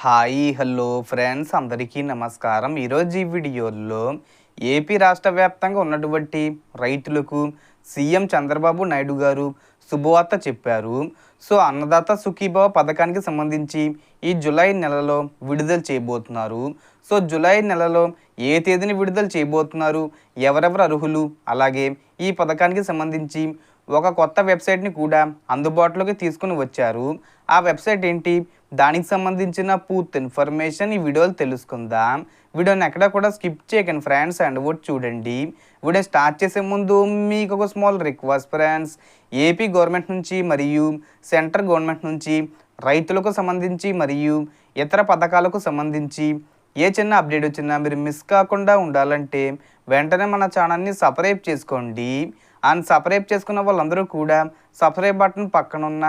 Hi hello friends. అందరికీ నమస్కారం. ఈరోజు ఈ వీడియోలో ఏపీ రాష్ట్ర వ్యాప్తంగా ఉన్నటువంటి రైతులకు సీఎం చంద్రబాబు నాయుడు గారు శుభవార్త చెప్పారు. సో అన్నదాత సుఖీభావ పథకానికి సంబంధించి ఈ జూలై నెలలో విడుదల చేయబోతున్నారు. సో జూలై నెలలో ఏ తేదీని విడుదల చేయబోతున్నారు? ఎవరెవరు అర్హులు? అలాగే ఈ పథకానికి సంబంధించి ఒక కొత్త వెబ్సైట్ని కూడా అందుబాటులోకి తీసుకుని వచ్చారు. ఆ వెబ్సైట్ ఏంటి? దానికి సంబంధించిన పూర్తి ఇన్ఫర్మేషన్ ఈ వీడియోలో తెలుసుకుందాం. వీడియోని ఎక్కడ కూడా స్కిప్ చేయకండి ఫ్రెండ్స్ అండ్ కూడా చూడండి. వీడియో స్టార్ట్ చేసే ముందు మీకు ఒక small request friends. AP government నుంచి మరియు సెంట్రల్ గవర్నమెంట్ నుంచి రైతులకు సంబంధించి మరియు ఇతర పథకాలకు సంబంధించి ఏ చిన్న అప్డేట్ వచ్చినా మీరు మిస్ కాకుండా ఉండాలంటే వెంటనే మన ఛానల్ని సబ్స్క్రైబ్ చేసుకోండి. అండ్ సబ్స్క్రైబ్ చేసుకున్న వాళ్ళందరూ కూడా సబ్స్క్రైబ్ బటన్ పక్కన ఉన్న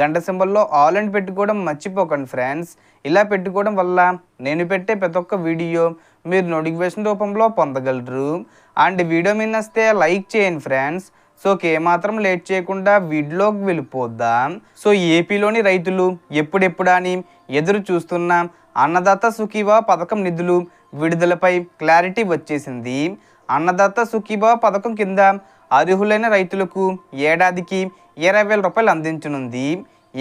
గంట సింబల్లో ఆల్ అండ్ పెట్టుకోవడం మర్చిపోకండి ఫ్రెండ్స్. ఇలా పెట్టుకోవడం వల్ల నేను పెట్టే ప్రతి ఒక్క వీడియో మీరు నోటిఫికేషన్ రూపంలో పొందగలరు. అండ్ వీడియో మీద వస్తే లైక్ చేయండి ఫ్రెండ్స్. సో ఏమాత్రం లేట్ చేయకుండా వీడియోకి వెళ్ళిపోద్దాం. సో ఏపీలోని రైతులు ఎప్పుడెప్పుడా అని ఎదురు చూస్తున్న అన్నదాత సుఖీభావ పథకం నిధులు విడుదలపై క్లారిటీ వచ్చేసింది. అన్నదాత సుఖీభావ పథకం కింద అర్హులైన రైతులకు ఏడాదికి ఇరవై వేల రూపాయలు అందించనుంది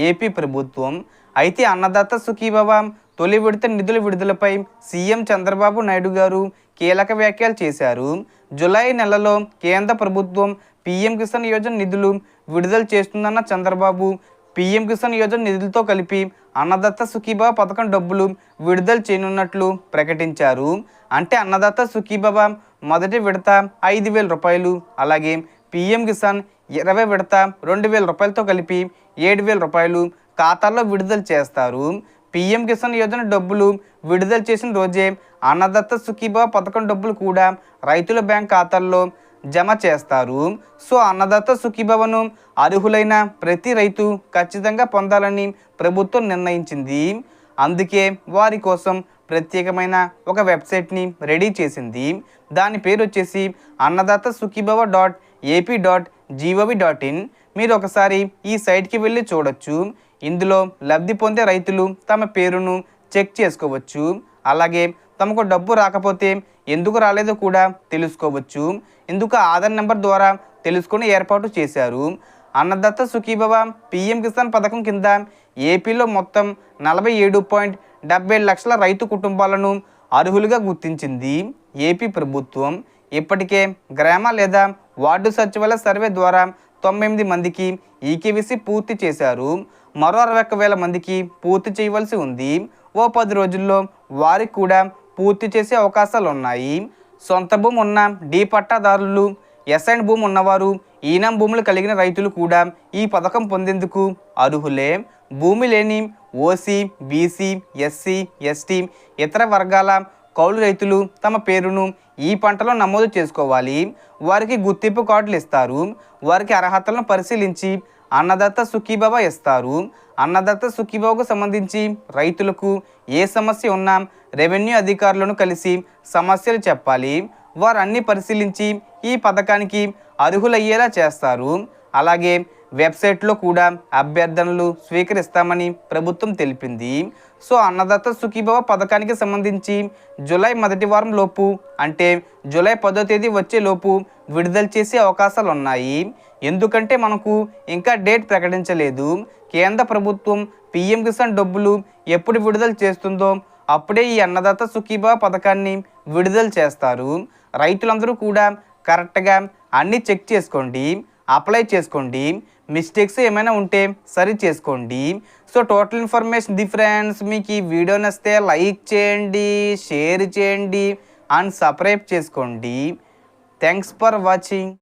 ఏపీ ప్రభుత్వం. అయితే అన్నదాత సుఖీభవ తొలి విడత నిధుల విడుదలపై సీఎం చంద్రబాబు నాయుడు గారు కీలక వ్యాఖ్యలు చేశారు. జులై నెలలో కేంద్ర ప్రభుత్వం పీఎం కిసాన్ యోజన నిధులు విడుదల చేస్తుందన్న చంద్రబాబు పీఎం కిసాన్ యోజన నిధులతో కలిపి అన్నదత్త సుఖీభవ పథకం డబ్బులు విడుదల చేయనున్నట్లు ప్రకటించారు. అంటే అన్నదాత సుఖీభవ మొదటి విడత ఐదు వేల రూపాయలు అలాగే పీఎం కిసాన్ ఇరవై విడత రెండు వేల రూపాయలతో కలిపి ఏడు వేల రూపాయలు ఖాతాల్లో విడుదల చేస్తారు. పీఎం కిసాన్ యోజన డబ్బులు విడుదల చేసిన రోజే అన్నదత్త సుఖీభావ పథకం డబ్బులు కూడా రైతుల బ్యాంక్ ఖాతాల్లో జమ చేస్తారు. సో అన్నదాత సుఖీభవను అర్హులైన ప్రతి రైతు ఖచ్చితంగా పొందాలని ప్రభుత్వం నిర్ణయించింది. అందుకే వారి కోసం ప్రత్యేకమైన ఒక వెబ్సైట్ని రెడీ చేసింది. దాని పేరు వచ్చేసి Annadata Sukhibhava dot AP dot GOV dot in. మీరు ఒకసారి ఈ సైట్కి వెళ్ళి చూడొచ్చు. ఇందులో లబ్ధి పొందే రైతులు తమ పేరును చెక్ చేసుకోవచ్చు. అలాగే తమకు డబ్బు రాకపోతే ఎందుకు రాలేదో కూడా తెలుసుకోవచ్చు. ఇందుకు ఆధార్ నెంబర్ ద్వారా తెలుసుకొని ఏర్పాటు చేశారు. అన్నదత్త సుఖీభవ పిఎం కిసాన్ పథకం కింద ఏపీలో మొత్తం నలభై ఏడు పాయింట్ డెబ్బై లక్షల రైతు కుటుంబాలను అర్హులుగా గుర్తించింది ఏపీ ప్రభుత్వం. ఇప్పటికే గ్రామ లేదా వార్డు సచివాలయ సర్వే ద్వారా తొంభై ఎనిమిది మందికి ఈకేవీసీ పూర్తి చేశారు. మరో అరవై వేల మందికి పూర్తి చేయవలసి ఉంది. ఓ పది రోజుల్లో వారికి కూడా పూర్తి చేసే అవకాశాలు ఉన్నాయి సొంత భూమి ఉన్న డీ పట్టాదారులు ఎస్ఐన్ భూమి ఉన్నవారు ఈనం భూములు కలిగిన రైతులు కూడా ఈ పథకం పొందేందుకు అర్హులే. భూమి లేని ఓసీ బీసీ ఎస్సీ ఎస్టీ ఇతర వర్గాల కౌలు రైతులు తమ పేరును ఈ పంటలో నమోదు చేసుకోవాలి. వారికి గుర్తింపు కార్డులు ఇస్తారు. వారికి అర్హతలను పరిశీలించి అన్నదత్త సుఖీబాబా ఇస్తారు. అన్నదత్త సుఖీబాబుకు సంబంధించి రైతులకు ఏ సమస్య ఉన్నా రెవెన్యూ అధికారులను కలిసి సమస్యలు చెప్పాలి. వారు అన్ని పరిశీలించి ఈ పథకానికి అర్హులయ్యేలా చేస్తారు. అలాగే వెబ్సైట్లో కూడా అభ్యర్థనలు స్వీకరిస్తామని ప్రభుత్వం తెలిపింది. సో అన్నదాత సుఖీభవ పథకానికి సంబంధించి జూలై మొదటి వారం లోపు అంటే జూలై పదో తేదీ వచ్చే లోపు విడుదల చేసే అవకాశాలు ఉన్నాయి. ఎందుకంటే మనకు ఇంకా డేట్ ప్రకటించలేదు. కేంద్ర ప్రభుత్వం పిఎం కిసాన్ డబ్బులు ఎప్పుడు విడుదల చేస్తుందో అప్పుడే ఈ అన్నదాత సుఖీభవ పథకాన్ని విడుదల చేస్తారు. రైతులందరూ కూడా కరెక్ట్గా అన్నీ చెక్ చేసుకోండి అప్లై చేసుకోండి మిస్టేక్స్ ఏమైనా ఉంటే సరి చేసుకోండి. సో టోటల్ ఇన్ఫర్మేషన్ డిఫరెన్స్ మీకు ఈ వీడియో నచ్చితే లైక్ చేయండి షేర్ చేయండి అండ్ సబ్స్క్రైబ్ చేసుకోండి. Thanks for watching.